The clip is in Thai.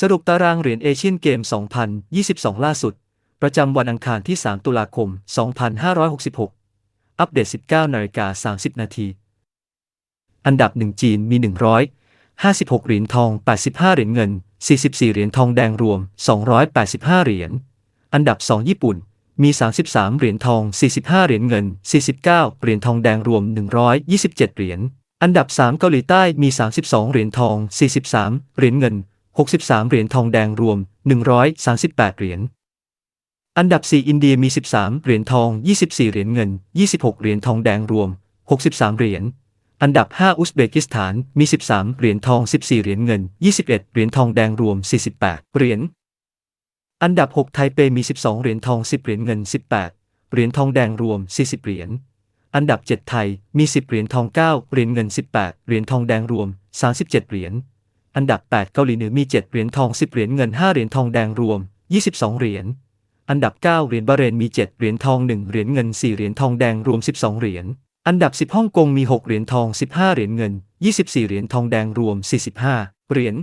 สรุปตารางเหรียญเอเชียนเกม 2022 ล่าสุด ประจำวันอังคารที่ 3 ตุลาคม 2566 อัปเดต 19นาฬิกา30 นาที อันดับ 1 จีนมี 156 เหรียญทอง 85 เหรียญเงิน 44 เหรียญทองแดงรวม 285 เหรียญ อันดับ 2 ญี่ปุ่น มี 33 เหรียญทอง 45 เหรียญเงิน 49 เหรียญทองแดงรวม 127 เหรียญ อันดับ 3 เกาหลีใต้มี 32 เหรียญทอง 43 เหรียญเงิน 63 เหรียญทองแดงรวม 138 เหรียญ อันดับ 4 อินเดียมี 13 เหรียญทอง 24 เหรียญเงิน 26 เหรียญทองแดงรวม 63 เหรียญ อันดับ 5 อุซเบกิสถานมี 13 เหรียญทอง 14 เหรียญเงิน 21 เหรียญทองแดงรวม 48 เหรียญ อันดับ 6 ไทเปมี 12 เหรียญทอง 10 เหรียญเงิน 18 เหรียญทองแดงรวม 40 เหรียญอันดับ 7 ไทย มี 10 เหรียญทอง 9 เหรียญเงิน 18 เหรียญทองแดงรวม 37 เหรียญ อันดับ 8 เกาหลีเหนือมี 7 เหรียญทอง 10 เหรียญเงิน 5 เหรียญทองแดงรวม 22 เหรียญ อันดับ 9 เหรียญบาเรนมี 7 เหรียญทอง 1 เหรียญเงิน 4 เหรียญทองแดงรวม 12 เหรียญ อันดับ 10 ฮ่องกงมี 6 เหรียญทอง 15 เหรียญเงิน 24 เหรียญทองแดงรวม 45 เหรียญ